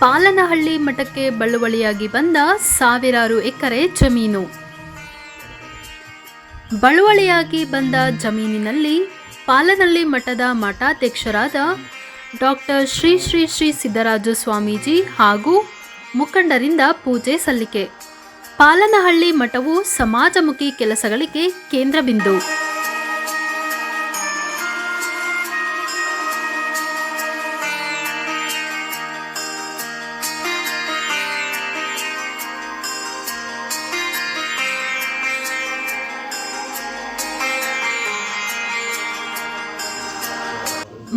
ಪಾಲನಹಳ್ಳಿ ಮಠಕ್ಕೆ ಬಳುವಳಿಯಾಗಿ ಬಂದ ಸಾವಿರಾರು ಎಕರೆ ಜಮೀನು. ಬಳುವಳಿಯಾಗಿ ಬಂದ ಜಮೀನಿನಲ್ಲಿ ಪಾಲನಹಳ್ಳಿ ಮಠದ ಮಠಾಧ್ಯಕ್ಷರಾದ ಡಾಕ್ಟರ್ ಶ್ರೀ ಶ್ರೀ ಶ್ರೀ ಸಿದ್ದರಾಜು ಸ್ವಾಮೀಜಿ ಹಾಗೂ ಮುಖಂಡರಿಂದ ಪೂಜೆ ಸಲ್ಲಿಕೆ. ಪಾಲನಹಳ್ಳಿ ಮಠವು ಸಮಾಜಮುಖಿ ಕೆಲಸಗಳಿಗೆ ಕೇಂದ್ರ ಬಿಂದು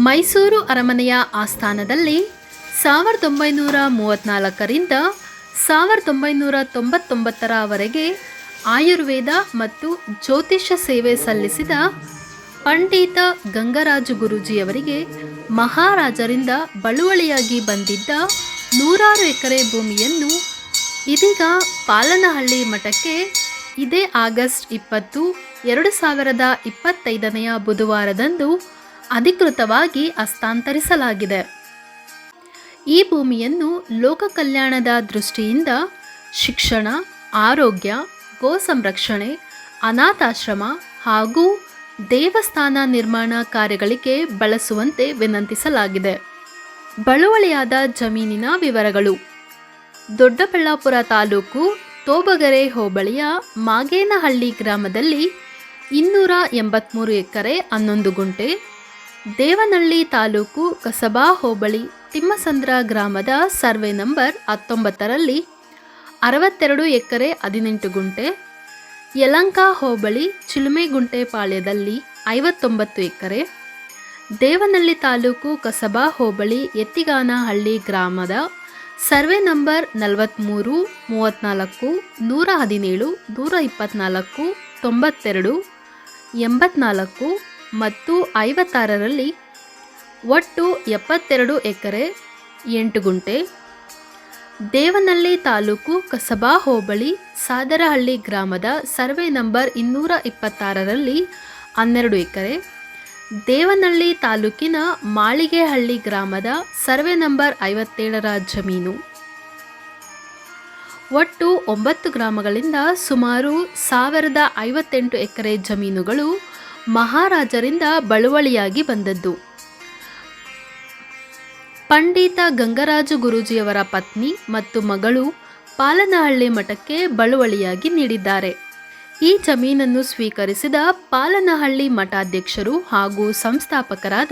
ಮೈಸೂರು ಅರಮನೆಯ ಆಸ್ಥಾನದಲ್ಲಿ ಸಾವಿರದ ಒಂಬೈನೂರ ಮೂವತ್ತ್ನಾಲ್ಕರಿಂದ ಸಾವಿರದ ಒಂಬೈನೂರ ತೊಂಬತ್ತೊಂಬತ್ತರವರೆಗೆ ಆಯುರ್ವೇದ ಮತ್ತು ಜ್ಯೋತಿಷ್ಯ ಸೇವೆ ಸಲ್ಲಿಸಿದ ಪಂಡಿತ ಗಂಗರಾಜು ಗುರೂಜಿಯವರಿಗೆ ಮಹಾರಾಜರಿಂದ ಬಳುವಳಿಯಾಗಿ ಬಂದಿದ್ದ ನೂರಾರು ಎಕರೆ ಭೂಮಿಯನ್ನು ಇದೀಗ ಪಾಲನಹಳ್ಳಿ ಮಠಕ್ಕೆ ಇದೇ ಆಗಸ್ಟ್ ಇಪ್ಪತ್ತು, ಎರಡು ಸಾವಿರದ ಇಪ್ಪತ್ತೈದನೆಯ ಬುಧವಾರದಂದು ಅಧಿಕೃತವಾಗಿ ಹಸ್ತಾಂತರಿಸಲಾಗಿದೆ. ಈ ಭೂಮಿಯನ್ನು ಲೋಕ ಕಲ್ಯಾಣದ ದೃಷ್ಟಿಯಿಂದ ಶಿಕ್ಷಣ, ಆರೋಗ್ಯ, ಗೋ ಸಂರಕ್ಷಣೆ, ಅನಾಥಾಶ್ರಮ ಹಾಗೂ ದೇವಸ್ಥಾನ ನಿರ್ಮಾಣ ಕಾರ್ಯಗಳಿಗೆ ಬಳಸುವಂತೆ ವಿನಂತಿಸಲಾಗಿದೆ. ಬಳುವಳಿಯಾದ ಜಮೀನಿನ ವಿವರಗಳು. ದೊಡ್ಡಬಳ್ಳಾಪುರ ತಾಲೂಕು ತೋಬಗೆರೆ ಹೋಬಳಿಯ ಮಾಗೇನಹಳ್ಳಿ ಗ್ರಾಮದಲ್ಲಿ ಇನ್ನೂರ ಎಂಬತ್ತ್ಮೂರು ಎಕರೆ ಹನ್ನೊಂದು ಗುಂಟೆ ದೇವನಹಳ್ಳಿ ತಾಲೂಕು ಕಸಬಾ ಹೋಬಳಿ ತಿಮ್ಮಸಂದ್ರ ಗ್ರಾಮದ ಸರ್ವೆ ನಂಬರ್ ಹತ್ತೊಂಬತ್ತರಲ್ಲಿ ಅರವತ್ತೆರಡು ಎಕರೆ ಹದಿನೆಂಟು ಗುಂಟೆ, ಯಲಂಕ ಹೋಬಳಿ ಚಿಲುಮೆಗುಂಟೆ ಪಾಳ್ಯದಲ್ಲಿ ಐವತ್ತೊಂಬತ್ತು ಎಕರೆ ದೇವನಳ್ಳಿ ತಾಲೂಕು ಕಸಬಾ ಹೋಬಳಿ ಎತ್ತಿಗಾನಹಳ್ಳಿ ಗ್ರಾಮದ ಸರ್ವೆ ನಂಬರ್ ನಲವತ್ತ್ಮೂರು ಮೂವತ್ತ್ನಾಲ್ಕು ನೂರ ಹದಿನೇಳು, ನೂರ ಇಪ್ಪತ್ತ್ನಾಲ್ಕು ತೊಂಬತ್ತೆರಡು, ಎಂಬತ್ನಾಲ್ಕು ಮತ್ತು ಐವತ್ತಾರರಲ್ಲಿ ಒಟ್ಟು ಎಪ್ಪತ್ತೆರಡು ಎಕರೆ, ಎಂಟು ಗುಂಟೆ. ದೇವನಹಳ್ಳಿ ತಾಲೂಕು ಕಸಬಾ ಹೋಬಳಿ ಸಾದರಹಳ್ಳಿ ಗ್ರಾಮದ ಸರ್ವೆ ನಂಬರ್ ಇನ್ನೂರ ಇಪ್ಪತ್ತಾರರಲ್ಲಿ ಹನ್ನೆರಡು ಎಕರೆ. ದೇವನಹಳ್ಳಿ ತಾಲೂಕಿನ ಮಾಳಿಗೆಹಳ್ಳಿ ಗ್ರಾಮದ ಸರ್ವೆ ನಂಬರ್ ಐವತ್ತೇಳರ ಜಮೀನು. ಒಟ್ಟು ಒಂಬತ್ತು ಗ್ರಾಮಗಳಿಂದ ಸುಮಾರು ಸಾವಿರದ ಐವತ್ತೆಂಟು ಎಕರೆ ಜಮೀನುಗಳು ಮಹಾರಾಜರಿಂದ ಬಳುವಳಿಯಾಗಿ ಬಂದದ್ದು. ಪಂಡಿತ ಗಂಗರಾಜು ಗುರೂಜಿಯವರ ಪತ್ನಿ ಮತ್ತು ಮಗಳು ಪಾಲನಹಳ್ಳಿ ಮಠಕ್ಕೆ ಬಳುವಳಿಯಾಗಿ ನೀಡಿದ್ದಾರೆ. ಈ ಜಮೀನನ್ನು ಸ್ವೀಕರಿಸಿದ ಪಾಲನಹಳ್ಳಿ ಮಠಾಧ್ಯಕ್ಷರು ಹಾಗೂ ಸಂಸ್ಥಾಪಕರಾದ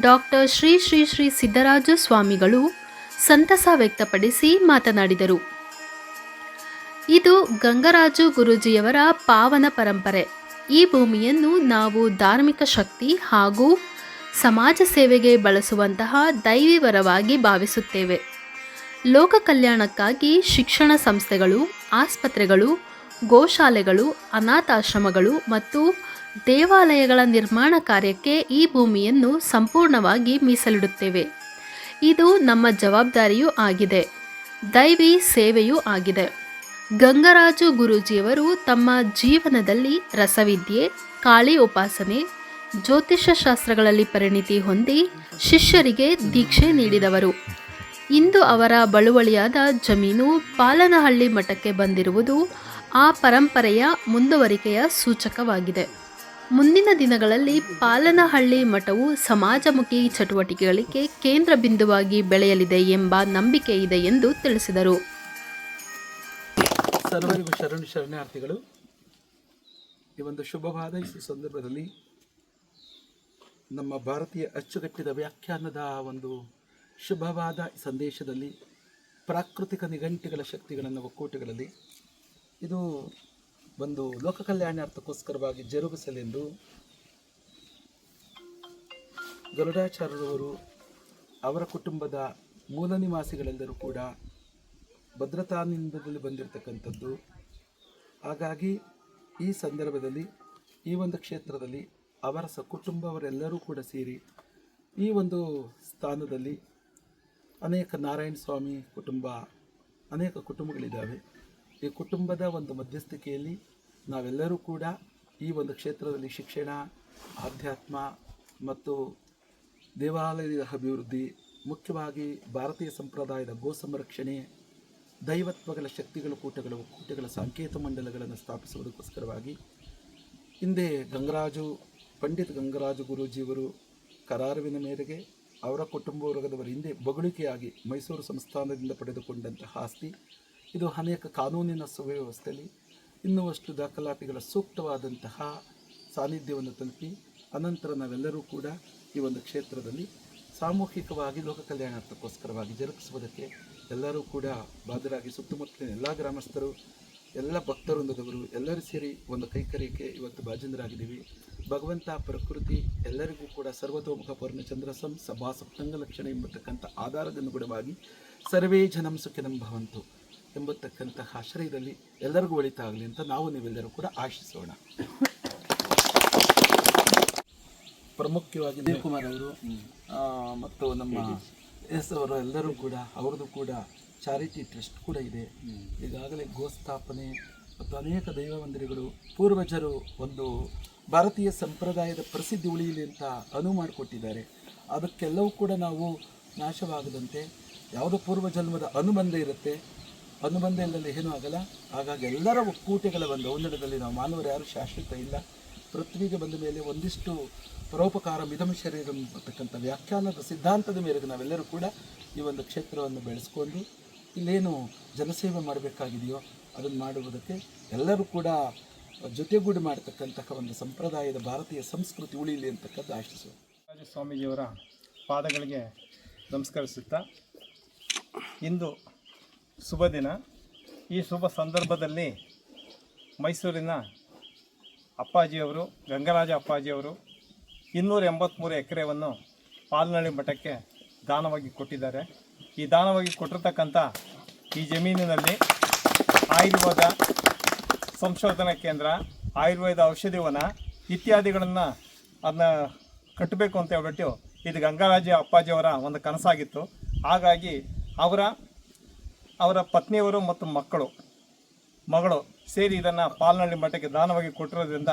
ಡಾಕ್ಟರ್ ಶ್ರೀ ಶ್ರೀ ಶ್ರೀ ಸಿದ್ದರಾಜ ಸ್ವಾಮಿಗಳು ಸಂತಸ ವ್ಯಕ್ತಪಡಿಸಿ ಮಾತನಾಡಿದರು. ಇದು ಗಂಗರಾಜು ಗುರೂಜಿಯವರ ಪಾವನ ಪರಂಪರೆ. ಈ ಭೂಮಿಯನ್ನು ನಾವು ಧಾರ್ಮಿಕ ಶಕ್ತಿ ಹಾಗೂ ಸಮಾಜ ಸೇವೆಗೆ ಬಳಸುವಂತಹ ದೈವಿವರವಾಗಿ ಭಾವಿಸುತ್ತೇವೆ. ಲೋಕ ಕಲ್ಯಾಣಕ್ಕಾಗಿ ಶಿಕ್ಷಣ ಸಂಸ್ಥೆಗಳು, ಆಸ್ಪತ್ರೆಗಳು, ಗೋಶಾಲೆಗಳು, ಅನಾಥಾಶ್ರಮಗಳು ಮತ್ತು ದೇವಾಲಯಗಳ ನಿರ್ಮಾಣ ಕಾರ್ಯಕ್ಕೆ ಈ ಭೂಮಿಯನ್ನು ಸಂಪೂರ್ಣವಾಗಿ ಮೀಸಲಿಡುತ್ತೇವೆ. ಇದು ನಮ್ಮ ಜವಾಬ್ದಾರಿಯೂ ಆಗಿದೆ. ದೈವಿ ಸೇವೆಯೂ ಆಗಿದೆ. ಗಂಗರಾಜು ಗುರೂಜಿಯವರು ತಮ್ಮ ಜೀವನದಲ್ಲಿ ರಸವಿದ್ಯೆ, ಕಾಳಿ ಉಪಾಸನೆ, ಜ್ಯೋತಿಷ್ಯ ಶಾಸ್ತ್ರಗಳಲ್ಲಿ ಪರಿಣಿತಿ ಹೊಂದಿ ಶಿಷ್ಯರಿಗೆ ದೀಕ್ಷೆ ನೀಡಿದವರು. ಇಂದು ಅವರ ಬಳುವಳಿಯಾದ ಜಮೀನು ಪಾಲನಹಳ್ಳಿ ಮಠಕ್ಕೆ ಬಂದಿರುವುದು ಆ ಪರಂಪರೆಯ ಮುಂದುವರಿಕೆಯ ಸೂಚಕವಾಗಿದೆ. ಮುಂದಿನ ದಿನಗಳಲ್ಲಿ ಪಾಲನಹಳ್ಳಿ ಮಠವು ಸಮಾಜಮುಖಿ ಚಟುವಟಿಕೆಗಳಿಗೆ ಕೇಂದ್ರ ಬಿಂದುವಾಗಿ ಬೆಳೆಯಲಿದೆ ಎಂಬ ನಂಬಿಕೆ ಇದೆ ಎಂದು ತಿಳಿಸಿದರು. ಸರ್ವರಿಗೂ ಶರಣು ಶರಣಾರ್ಥಿಗಳು. ಈ ಒಂದು ಶುಭವಾದ ಈ ಸಂದರ್ಭದಲ್ಲಿ ನಮ್ಮ ಭಾರತೀಯ ಅಚ್ಚುಗಟ್ಟಿದ ವ್ಯಾಖ್ಯಾನದ ಒಂದು ಶುಭವಾದ ಸಂದೇಶದಲ್ಲಿ ಪ್ರಾಕೃತಿಕ ನಿಘಂಟಿಗಳ ಶಕ್ತಿಗಳನ್ನು ಒಕ್ಕೂಟಗಳಲ್ಲಿ ಇದು ಒಂದು ಲೋಕ ಕಲ್ಯಾಣಾರ್ಥಕ್ಕೋಸ್ಕರವಾಗಿ ಜರುಗಿಸಲೆಂದು ಗರುಡಾಚಾರ್ಯರವರು ಅವರ ಕುಟುಂಬದ ಮೂಲ ನಿವಾಸಿಗಳೆಲ್ಲರೂ ಕೂಡ ಭದ್ರತಾನಿಂದದಲ್ಲಿ ಬಂದಿರತಕ್ಕಂಥದ್ದು. ಹಾಗಾಗಿ ಈ ಸಂದರ್ಭದಲ್ಲಿ, ಈ ಒಂದು ಕ್ಷೇತ್ರದಲ್ಲಿ ಅವರ ಸಕುಟುಂಬವರೆಲ್ಲರೂ ಕೂಡ ಸೇರಿ ಈ ಒಂದು ಸ್ಥಾನದಲ್ಲಿ ಅನೇಕ ನಾರಾಯಣ ಸ್ವಾಮಿ ಕುಟುಂಬ, ಅನೇಕ ಕುಟುಂಬಗಳಿದ್ದಾವೆ. ಈ ಕುಟುಂಬದ ಒಂದು ಮಧ್ಯಸ್ಥಿಕೆಯಲ್ಲಿ ನಾವೆಲ್ಲರೂ ಕೂಡ ಈ ಒಂದು ಕ್ಷೇತ್ರದಲ್ಲಿ ಶಿಕ್ಷಣ, ಆಧ್ಯಾತ್ಮ ಮತ್ತು ದೇವಾಲಯದ ಅಭಿವೃದ್ಧಿ, ಮುಖ್ಯವಾಗಿ ಭಾರತೀಯ ಸಂಪ್ರದಾಯದ ಗೋ ಸಂರಕ್ಷಣೆ ದೈವತ್ವಗಳ ಶಕ್ತಿಗಳ, ಕೂಟಗಳ ಕೂಟಗಳ ಸಂಕೇತ ಮಂಡಲಗಳನ್ನು ಸ್ಥಾಪಿಸುವುದಕ್ಕೋಸ್ಕರವಾಗಿ ಹಿಂದೆ ಗಂಗರಾಜು, ಪಂಡಿತ್ ಗಂಗರಾಜು ಗುರೂಜಿಯವರು ಕರಾರುವಿನ ಮೇರೆಗೆ ಅವರ ಕುಟುಂಬ ವರ್ಗದವರ ಹಿಂದೆ ಬೊಗಳಿಕೆಯಾಗಿ ಮೈಸೂರು ಸಂಸ್ಥಾನದಿಂದ ಪಡೆದುಕೊಂಡಂತಹ ಆಸ್ತಿ. ಇದು ಅನೇಕ ಕಾನೂನಿನ ಸುವ್ಯವಸ್ಥೆಯಲ್ಲಿ ಇನ್ನುವಷ್ಟು ದಾಖಲಾತಿಗಳ ಸೂಕ್ತವಾದಂತಹ ಸಾನ್ನಿಧ್ಯವನ್ನು ತಲುಪಿ, ಅನಂತರ ನಾವೆಲ್ಲರೂ ಕೂಡ ಈ ಒಂದು ಕ್ಷೇತ್ರದಲ್ಲಿ ಸಾಮೂಹಿಕವಾಗಿ ಲೋಕ ಕಲ್ಯಾಣಾರ್ಥಕ್ಕೋಸ್ಕರವಾಗಿ ಜರುಗಿಸುವುದಕ್ಕೆ ಎಲ್ಲರೂ ಕೂಡ ಬಾಧರಾಗಿ ಸುತ್ತಮುತ್ತಲಿನ ಎಲ್ಲ ಗ್ರಾಮಸ್ಥರು, ಎಲ್ಲ ಭಕ್ತವೃಂದದವರು ಎಲ್ಲರೂ ಸೇರಿ ಒಂದು ಕೈಕರ್ಯಕ್ಕೆ ಇವತ್ತು ಬಾಜಂದರಾಗಿದ್ದೀವಿ ಭಗವಂತ ಪ್ರಕೃತಿ ಎಲ್ಲರಿಗೂ ಕೂಡ ಸರ್ವತೋಮುಖ ಪೂರ್ಣಚಂದ್ರ ಸಂ ಸಭಾ ಸಪ್ತಂಗ ಲಕ್ಷಣ ಎಂಬತಕ್ಕಂಥ ಆಧಾರದನುಗುಣವಾಗಿ ಸರ್ವೇ ಜನಂ ಸುಖಿನಂ ಭವಂತು ಎಂಬತಕ್ಕಂತಹ ಆಶ್ರಯದಲ್ಲಿ ಎಲ್ಲರಿಗೂ ಒಳಿತಾಗಲಿ ಅಂತ ನಾವು ನೀವೆಲ್ಲರೂ ಕೂಡ ಆಶಿಸೋಣ. ಪ್ರಮುಖವಾಗಿ ಕುಮಾರ್ ಅವರು ಮತ್ತು ನಮ್ಮ ಎಸ್ ಅವರು ಎಲ್ಲರೂ ಕೂಡ ಅವ್ರದ್ದು ಕೂಡ ಚಾರಿಟಿ ಟ್ರಸ್ಟ್ ಕೂಡ ಇದೆ. ಈಗಾಗಲೇ ಗೋಸ್ಥಾಪನೆ ಮತ್ತು ಅನೇಕ ದೈವ ಮಂದಿರಗಳು ಪೂರ್ವಜರು ಒಂದು ಭಾರತೀಯ ಸಂಪ್ರದಾಯದ ಪ್ರಸಿದ್ಧಿ ಉಳಿಯಲಿ ಅಂತ ಅನುವು ಮಾಡಿಕೊಟ್ಟಿದ್ದಾರೆ. ಅದಕ್ಕೆಲ್ಲವೂ ಕೂಡ ನಾವು ನಾಶವಾಗದಂತೆ ಯಾವುದೋ ಪೂರ್ವಜನ್ಮದ ಅನುಬಂಧ ಇರುತ್ತೆ. ಅನುಬಂಧ ಇಲ್ಲದೆ ಏನೂ ಆಗಲ್ಲ. ಹಾಗಾಗಿ ಎಲ್ಲರ ಒಕ್ಕೂಟಗಳ ಒಂದು ಔನ್ನಡದಲ್ಲಿ ನಾವು ಮಾನವರು ಯಾರು ಶಾಶ್ವತ ಇಲ್ಲ. ಪೃಥ್ವಿಗೆ ಬಂದ ಮೇಲೆ ಒಂದಿಷ್ಟು ಪರೋಪಕಾರ ಮಿದಂ ಶರೀರಂ ಅಂತಕ್ಕಂಥ ವ್ಯಾಖ್ಯಾನದ ಸಿದ್ಧಾಂತದ ಮೇರೆಗೆ ನಾವೆಲ್ಲರೂ ಕೂಡ ಈ ಒಂದು ಕ್ಷೇತ್ರವನ್ನು ಬೆಳೆಸ್ಕೊಂಡು ಇಲ್ಲೇನು ಜನಸೇವೆ ಮಾಡಬೇಕಾಗಿದೆಯೋ ಅದನ್ನು ಮಾಡುವುದಕ್ಕೆ ಎಲ್ಲರೂ ಕೂಡ ಜೊತೆಗೂಡಿ ಮಾಡತಕ್ಕಂತಹ ಒಂದು ಸಂಪ್ರದಾಯದ ಭಾರತೀಯ ಸಂಸ್ಕೃತಿ ಉಳಿಯಲಿ ಅಂತಕ್ಕದ್ದು ಆಶಿಸುವ. ಸ್ವಾಮೀಜಿಯವರ ಪಾದಗಳಿಗೆ ನಮಸ್ಕರಿಸುತ್ತಾ ಇಂದು ಶುಭ ದಿನ. ಈ ಶುಭ ಸಂದರ್ಭದಲ್ಲಿ ಮೈಸೂರಿನ ಅಪ್ಪಾಜಿಯವರು, ಗಂಗರಾಜ ಅಪ್ಪಾಜಿಯವರು ಇನ್ನೂರ ಎಂಬತ್ತ್ಮೂರು ಎಕರೆಯನ್ನು ಪಾಲ್ನಳ್ಳಿ ಮಠಕ್ಕೆ ದಾನವಾಗಿ ಕೊಟ್ಟಿದ್ದಾರೆ. ಈ ದಾನವಾಗಿ ಕೊಟ್ಟಿರ್ತಕ್ಕಂಥ ಈ ಜಮೀನಿನಲ್ಲಿ ಆಯುರ್ವೇದ ಸಂಶೋಧನಾ ಕೇಂದ್ರ, ಆಯುರ್ವೇದ ಔಷಧಿವನ ಇತ್ಯಾದಿಗಳನ್ನು ಅದನ್ನ ಕಟ್ಟಬೇಕು ಅಂತ ಹೇಳ್ಬಿಟ್ಟು ಇದು ಗಂಗಾರಾಜ ಅಪ್ಪಾಜಿಯವರ ಒಂದು ಕನಸಾಗಿತ್ತು. ಹಾಗಾಗಿ ಅವರ ಅವರ ಪತ್ನಿಯವರು ಮತ್ತು ಮಕ್ಕಳು, ಮಗಳು ಸೇರಿ ಇದನ್ನು ಪಾಲ್ನಳ್ಳಿ ಮಠಕ್ಕೆ ದಾನವಾಗಿ ಕೊಟ್ಟಿರೋದ್ರಿಂದ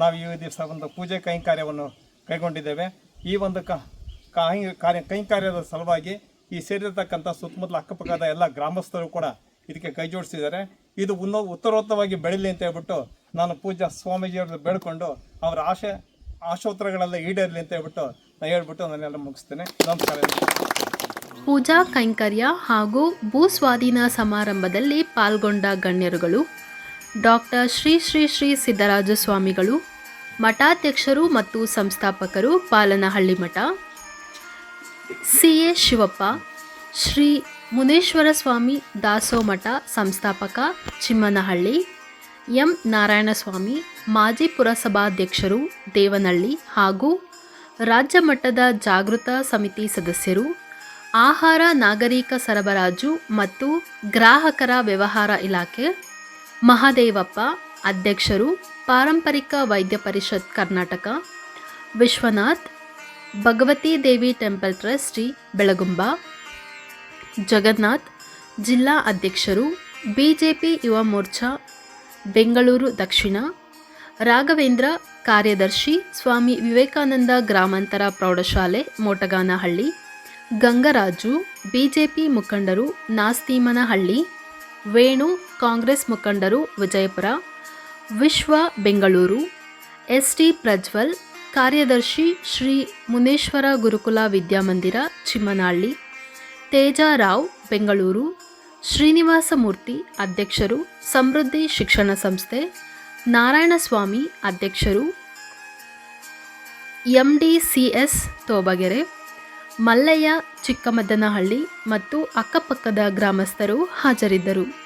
ನಾವು ಈ ದಿವಸ ಒಂದು ಪೂಜೆ ಕೈಂಕಾರ್ಯವನ್ನು ಕೈಗೊಂಡಿದ್ದೇವೆ. ಈ ಒಂದು ಕಾರ್ಯ ಕೈ ಕಾರ್ಯ ಕೈಂಕಾರ್ಯದ ಸಲುವಾಗಿ ಈ ಸೇರಿರತಕ್ಕಂಥ ಸುತ್ತಮುತ್ತಲ ಅಕ್ಕಪಕ್ಕದ ಎಲ್ಲ ಗ್ರಾಮಸ್ಥರು ಕೂಡ ಇದಕ್ಕೆ ಕೈ ಜೋಡಿಸಿದ್ದಾರೆ. ಇದು ಉನ್ನೋ ಉತ್ತರೋತ್ತರವಾಗಿ ಬೆಳೀಲಿ ಅಂತ ಹೇಳ್ಬಿಟ್ಟು ನಾನು ಪೂಜಾ ಸ್ವಾಮೀಜಿಯವ್ರದ್ದು ಬೇಡ್ಕೊಂಡು ಅವರ ಆಶೆ ಆಶೋತ್ತರಗಳೆಲ್ಲ ಈಡೇರಲಿ ಅಂತ ಹೇಳ್ಬಿಟ್ಟು ನಾನು ಹೇಳ್ಬಿಟ್ಟು ನಾನೆಲ್ಲ ಮುಗಿಸ್ತೇನೆ. ನಮಸ್ಕಾರ. ಪೂಜಾ ಕೈಂಕರ್ಯ ಹಾಗೂ ಭೂಸ್ವಾಧೀನ ಸಮಾರಂಭದಲ್ಲಿ ಪಾಲ್ಗೊಂಡ ಗಣ್ಯರುಗಳು ಡಾಕ್ಟರ್ ಶ್ರೀ ಶ್ರೀ ಶ್ರೀ ಸಿದ್ದರಾಜ ಸ್ವಾಮಿಗಳು ಮಠಾಧ್ಯಕ್ಷರು ಮತ್ತು ಸಂಸ್ಥಾಪಕರು ಪಾಲನಹಳ್ಳಿ ಮಠ. ಸಿ. ಎ. ಶಿವಪ್ಪ, ಶ್ರೀ ಮುನೇಶ್ವರ ಸ್ವಾಮಿ ದಾಸೋ ಮಠ ಸಂಸ್ಥಾಪಕ ಚಿಮ್ಮನಹಳ್ಳಿ, ಎಂ. ನಾರಾಯಣಸ್ವಾಮಿ, ಮಾಜಿ ಪುರಸಭಾಧ್ಯಕ್ಷರು ದೇವನಹಳ್ಳಿ ಹಾಗೂ ರಾಜ್ಯ ಮಟ್ಟದ ಜಾಗೃತ ಸಮಿತಿ ಸದಸ್ಯರು, ಆಹಾರ ನಾಗರಿಕ ಸರಬರಾಜು ಮತ್ತು ಗ್ರಾಹಕರ ವ್ಯವಹಾರ ಇಲಾಖೆ, ಮಹಾದೇವಪ್ಪ ಅಧ್ಯಕ್ಷರು ಪಾರಂಪರಿಕ ವೈದ್ಯ ಪರಿಷತ್ ಕರ್ನಾಟಕ, ವಿಶ್ವನಾಥ್, ಭಗವತಿ ದೇವಿ ಟೆಂಪಲ್ ಟ್ರಸ್ಟ್ ಬೆಳಗುಂಬ, ಜಗನ್ನಾಥ್, ಜಿಲ್ಲಾ ಅಧ್ಯಕ್ಷರು ಬಿಜೆಪಿ ಯುವ ಮೋರ್ಚಾ, ಬೆಂಗಳೂರು ದಕ್ಷಿಣ, ರಾಘವೇಂದ್ರ ಕಾರ್ಯದರ್ಶಿ ಸ್ವಾಮಿ ವಿವೇಕಾನಂದ ಗ್ರಾಮಾಂತರ ಪ್ರೌಢಶಾಲೆ, ಮೋಟಗಾನಹಳ್ಳಿ, ಗಂಗರಾಜು, ಬಿಜೆಪಿ ಮುಖಂಡರು ನಾಸ್ತೀಮನಹಳ್ಳಿ, ವೇಣು ಕಾಂಗ್ರೆಸ್ ಮುಖಂಡರು ವಿಜಯಪುರ ವಿಶ್ವ ಬೆಂಗಳೂರು ಎಸ್ ಟಿ ಪ್ರಜ್ವಲ್, ಕಾರ್ಯದರ್ಶಿ ಶ್ರೀ ಮುನೇಶ್ವರ ಗುರುಕುಲ ವಿದ್ಯಾಮಂದಿರ, ಚಿಮ್ಮನಹಳ್ಳಿ ತೇಜಾರಾವ್ ಬೆಂಗಳೂರು, ಶ್ರೀನಿವಾಸ ಮೂರ್ತಿ ಅಧ್ಯಕ್ಷರು, ಸಮೃದ್ಧಿ ಶಿಕ್ಷಣ ಸಂಸ್ಥೆ, ನಾರಾಯಣಸ್ವಾಮಿ ಅಧ್ಯಕ್ಷರು M D C S Tobagere, Mallaiah Chikkamaddanahalli ಮತ್ತು ಅಕ್ಕಪಕ್ಕದ ಗ್ರಾಮಸ್ಥರು ಹಾಜರಿದ್ದರು.